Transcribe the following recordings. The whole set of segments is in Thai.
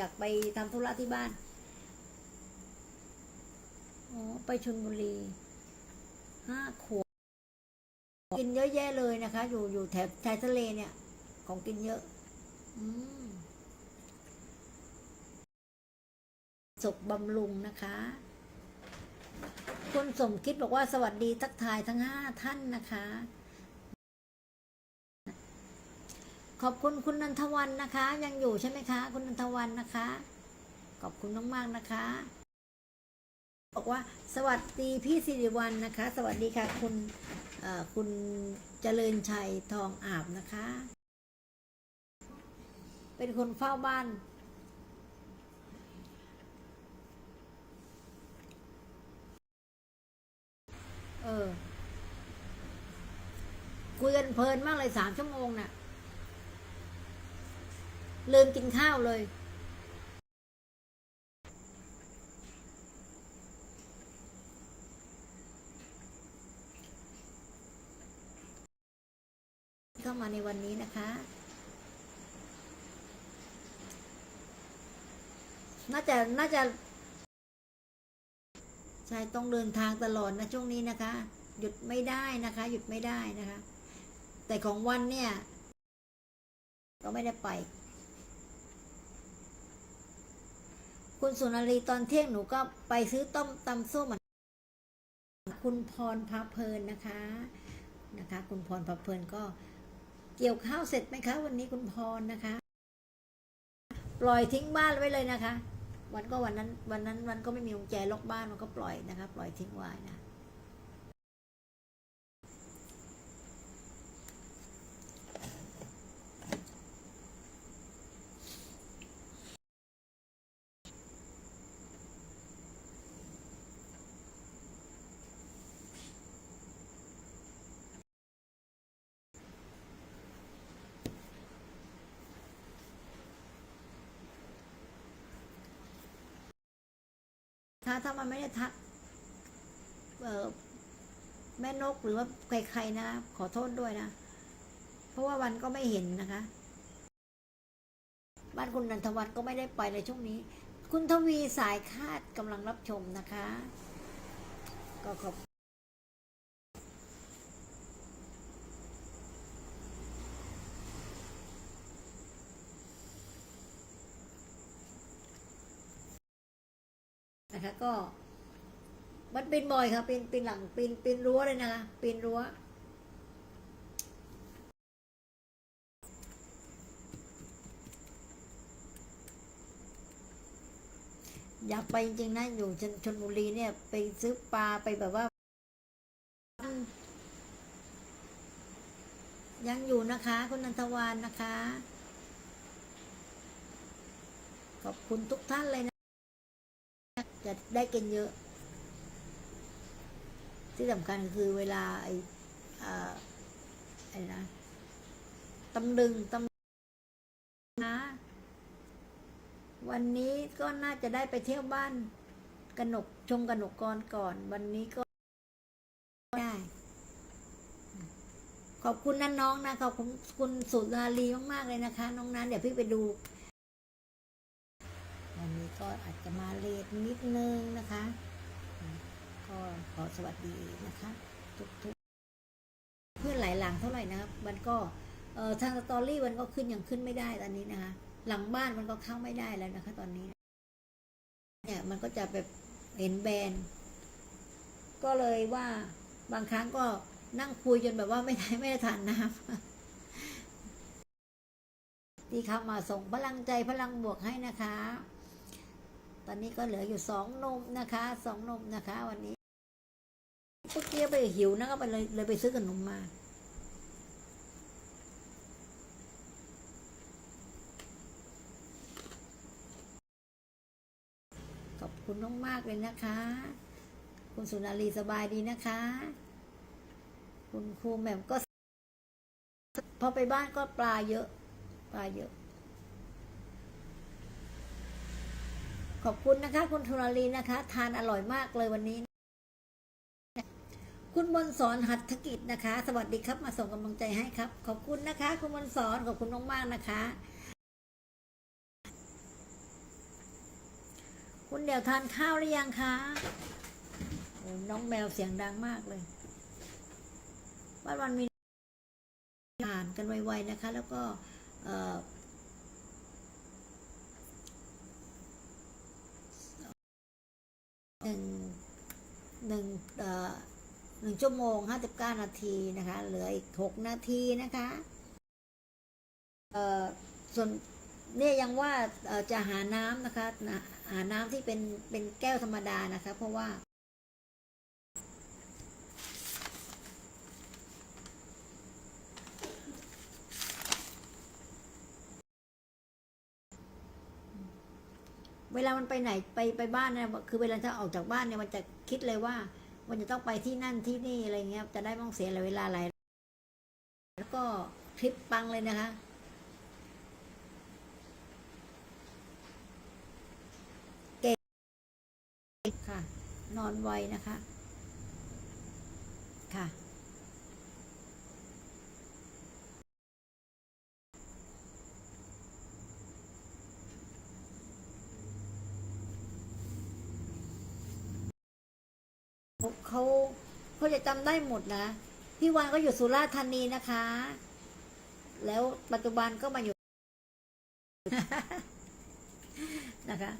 จากไปทำธุระที่บ้าน อ๋อ ไปชลบุรีห้าขวบกินเยอะแยะเลยนะคะ อยู่อยู่แถบชายทะเลเนี่ย ของกินเยอะ อืมศกบำรุงนะคะ คุณสมคิดบอกว่าสวัสดีทักทายทั้งห้าท่านนะคะ ขอบคุณคุณนันทวันนะคะ ยังอยู่ใช่ไหมคะ คุณนันทวันนะคะ ขอบคุณมากๆนะคะ บอกว่าสวัสดีพี่สิริวัลนะคะ สวัสดีค่ะ คุณคุณเจริญชัยทองอาบนะคะ เป็นคนเฝ้าบ้านเออคุยกันเพลินมากเลยสามชั่วโมงน่ะ ลืมกินข้าวเลย เข้ามาในวันนี้นะคะ น่าจะ น่าจะ ใช่ต้องเดินทางตลอดนะช่วงนี้นะคะ หยุดไม่ได้นะคะ หยุดไม่ได้นะคะ แต่ของวันเนี่ย ก็ไม่ได้ไป คุณสุนารีตอนเที่ยงหนูก็ไปซื้อต้มตำส้มเหมือนคุณพรพาเพลินนะคะนะคะ คุณพรพาเพลินก็เกี่ยวข้าวเสร็จไหมคะ วันนี้คุณพรนะคะปล่อยทิ้งบ้านไว้เลยนะคะ วันก็วันนั้นวันนั้นวันก็ไม่มีกุญแจล็อกบ้านมันก็ปล่อยนะคะ ปล่อยทิ้งไว้นะ ถ้าถ้ามันไม่ได้ทักเออแม่นกหรือว่าใครๆนะ ขอโทษด้วยนะ เพราะว่าวันก็ไม่เห็นนะคะ บ้านคุณนันทวัฒน์ก็ไม่ได้ไปในช่วงนี้ คุณทวีสายคาดกำลังรับชมนะคะ ก็ขอบ นะคะ ก็ มันปีนบ่อยค่ะปีนปีนหลังปีนปีนรั้วเลยนะคะปีนรั้วอยากไปจริงๆนะอยู่ชนชนบุรีเนี่ย ไปซื้อปลาไปแบบว่า ยังอยู่นะคะคุณนันทวานนะคะ ขอบคุณทุกท่านเลยนะ จะได้กินเยอะ ที่สำคัญคือเวลาไอ้อ่าไอ้นะตำลึงตำนะ วันนี้ก็น่าจะได้ไปเที่ยวบ้านกนกชมกนกกรก่อน วันนี้ก็ได้ ขอบคุณนะน้องนะขอบคุณคุณสุนารีมากๆเลยนะคะ น้องนั้นเดี๋ยวพี่ไปดู ก็อาจจะมาเลทนิดนึงนะคะ ก็ขอสวัสดีนะคะ ทุกทุกเพื่อนหลายหลังเท่าไหร่นะครับ มันก็เอ่อทางสตอรี่มันก็ขึ้นยังขึ้นไม่ได้ตอนนี้นะคะ หลังบ้านมันก็เข้าไม่ได้แล้วนะคะ ตอนนี้ เนี่ยมันก็จะแบบเห็นแบนก็เลยว่าบางครั้งก็นั่งคุยจนแบบว่าไม่ได้ไม่ได้ทานน้ำที่เข้ามาส่งพลังใจพลังบวกให้นะคะ อนนี้ก็เหลืออยู่สองนมนะคะสองนมนะคะ วันนี้เมื่อกี้ไปหิวนะก็ไปเลยเลยไปซื้อขนมมาขอบคุณมากๆเลยนะคะ คุณสุนารีสบายดีนะคะ คุณครูแหม่มก็ พอไปบ้านก็ปลาเยอะ ปลาเยอะ ขอบคุณนะคะ คุณธุนารีนะคะ ทานอร่อยมากเลยวันนี้ คุณบนสอนหัตถกิจนะคะ สวัสดีครับ มาส่งกำลังใจให้ครับ ขอบคุณนะคะ คุณบนสอนขอบคุณมากๆนะคะ คุณเดี๋ยวทานข้าวหรือยังคะน้องแมวเสียงดังมากเลยวันวันมีอ่านกันไวๆนะคะ แล้วก็เอ่อ หนึ่งหนึ่งเอ่อหนึ่งชั่วโมงห้าสิบเก้านาทีนะคะ เหลืออีกหกนาทีนะคะเอ่อส่วนเนี่ยยังว่าเอ่อจะหาน้ำนะคะนะหาน้ำที่เป็นเป็นแก้วธรรมดานะคะ เพราะว่า วลามันไปไหนไปไปบ้านเนี่ยคือเวลาจะออกจากบ้านเนี่ยมันจะคิดเลยว่า มันจะต้องไปที่นั่นที่นี่อะไรเงี้ยจะได้ไม่ต้องเสียเวลาหลายแล้วก็ทริปปังเลยนะคะเก่งค่ะ นอนไวนะคะ ค่ะ เขาเขาจะจำได้หมดนะ พี่วานก็อยู่สุราษฎร์ธานีนะคะ แล้วปัจจุบันก็มาอยู่นะคะ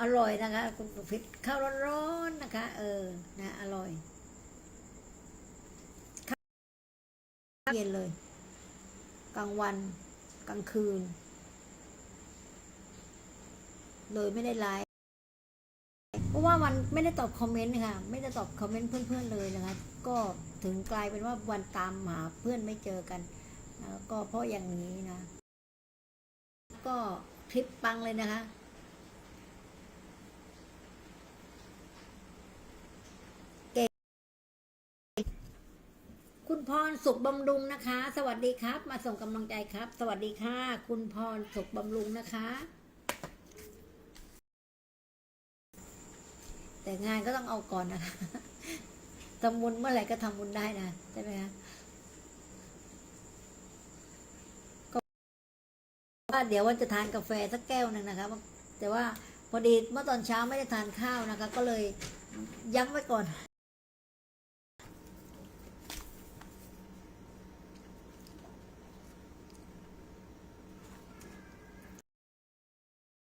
อร่อยนะคะคุณพิษข้าวร้อนๆนะคะ เออนะ อร่อยเย็นเลย กลางวัน กลางคืน เลยไม่ได้ไลฟ์ ว่ามันไม่ได้ตอบคอมเมนต์ค่ะ ไม่ได้ตอบคอมเมนต์เพื่อนๆเลยนะคะ ก็ถึงกลายเป็นว่าวันตามหาเพื่อนไม่เจอกัน ก็เพราะอย่างนี้นะ ก็คลิปปังเลยนะคะเก่งคุณพรสุขบำรุงนะคะ สวัสดีครับ มาส่งกำลังใจครับ สวัสดีค่ะ คุณพรสุขบำรุงนะคะ แต่งานก็ต้องเอาก่อนนะคะทำบุญเมื่อไหร่ก็ทำบุญได้นะใช่ไหมคะก็ว่าเดี๋ยววันจะทานกาแฟสักแก้วหนึ่งนะคะแต่ว่าพอดีเมื่อตอนเช้าไม่ได้ทานข้าวนะคะ ก็เลยยั้งไว้ก่อน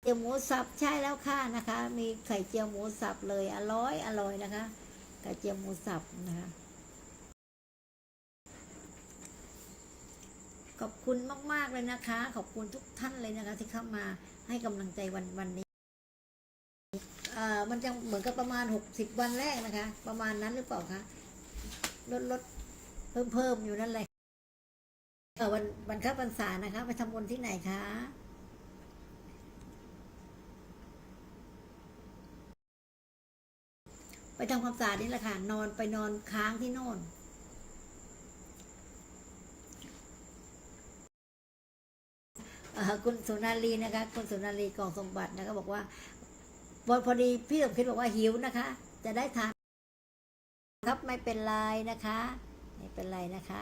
เจียวหมูสับใช่แล้วค่ะนะคะ มีไข่เจียวหมูสับเลยอร่อยอร่อยนะคะ ไข่เจียวหมูสับนะคะ ขอบคุณมาก ๆ เลยนะคะ ขอบคุณทุกท่านเลยนะคะ ที่เข้ามาให้กำลังใจวันวันนี้เอ่อมันจะเหมือนกับประมาณหกสิบวันแรกนะคะ ประมาณนั้นหรือเปล่าคะลดลดเพิ่มเพิ่มอยู่นั่นแหละเออวันวันข้าพรรษานะคะ ไปทำบุญที่ไหนคะ ไปทำความสะอาดนี่แหละค่ะ นอนไปนอนค้างที่โน่นคุณสุนารีนะคะ คุณสุนารีกองสมบัตินะคะบอกว่าพอพอดีพี่สมคิดบอกว่าหิวนะคะ จะได้ทานครับไม่เป็นไรนะคะ ไม่เป็นไรนะคะ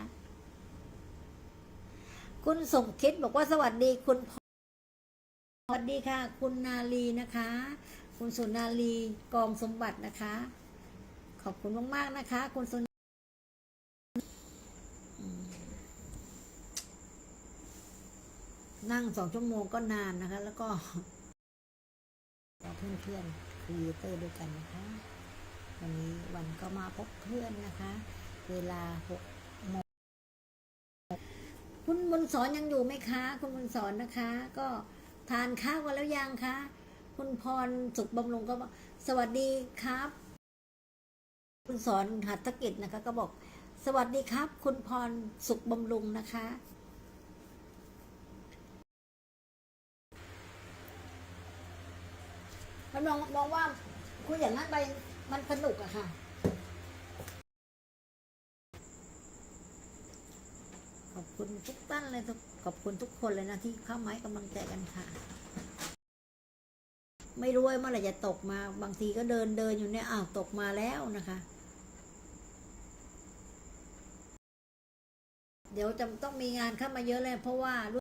คุณสมคิดบอกว่าสวัสดีคุณพสวัสดีค่ะ คุณนาลีนะคะ คุณสุนารีกองสมบัตินะคะ ขอบคุณมาก ๆ นะคะ คุณสุนนั่งสองชั่วโมงก็นานนะคะ แล้วก็เพื่อนเพื่อนครีเอเตอร์ด้วยกันนะคะ วันนี้วันก็มาพบเพื่อนนะคะ เวลาหกโมงคุณบุญสอนยังอยู่ไหมคะ คุณบุญสอนนะคะ ก็ทานข้าวกันแล้วยังคะ คุณพรสุขบำรุงก็สวัสดีครับ คุณสอนหัตถกิจนะคะก็บอก สวัสดีครับ คุณพรสุขบำรุงนะคะ มันมองมองว่าคุยอย่างนั้นไปมันสนุกอะค่ะขอบคุณทุกท่านเลยทุกขอบคุณทุกคนเลยนะที่เข้ามาให้กำลังใจกันค่ะ ไม่รู้ว่าเมื่อไหร่จะตกมา บางทีก็เดินเดินอยู่เนี่ยอ้าวตกมาแล้วนะคะ เดี๋ยวจะต้องมีงานเข้ามาเยอะเลยเพราะว่า